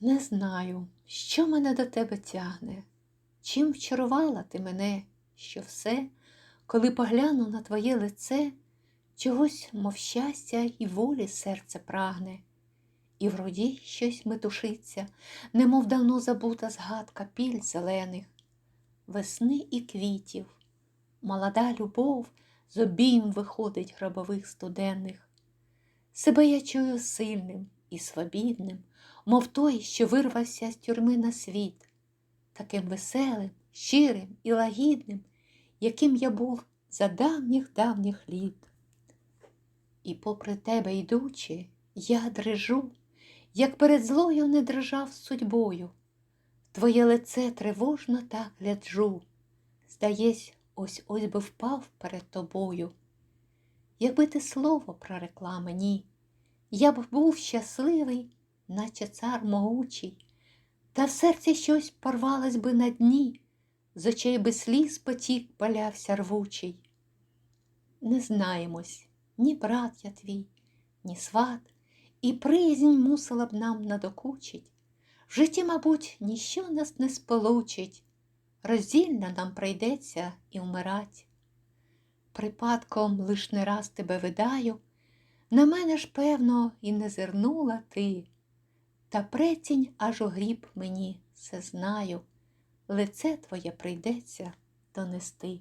Не знаю, що мене до тебе тягне, чим вчарувала ти мене, що все, коли погляну на твоє лице, чогось, мов щастя і волі серце прагне, і в роді щось метушиться, немов давно забута згадка піль зелених, весни і квітів, молода любов з обійм виходить гробових студенних. Себе я чую сильним і свобідним, мов той, що вирвався з тюрми на світ, таким веселим, щирим і лагідним, яким я був за давніх давніх літ. І попри тебе йдучи, я дрижу, як перед злою не дрижав судьбою. Твоє лице тривожно так гляджу, здаєсь, ось ось би впав перед тобою. Якби ти слово прорекла мені, я б був щасливий, наче цар могучий, та в серці щось порвалось би на дні, з очей би сліз потік палявся рвучий. Не знаємось, ні брат я твій, ні сват, і приязнь мусила б нам надокучить. В житті, мабуть, ніщо нас не сполучить, роздільно нам прийдеться і вмирать. Припадком лиш не раз тебе видаю, на мене ж, певно, і не зирнула ти, та претінь аж у гріб мені все знаю, лице твоє прийдеться донести.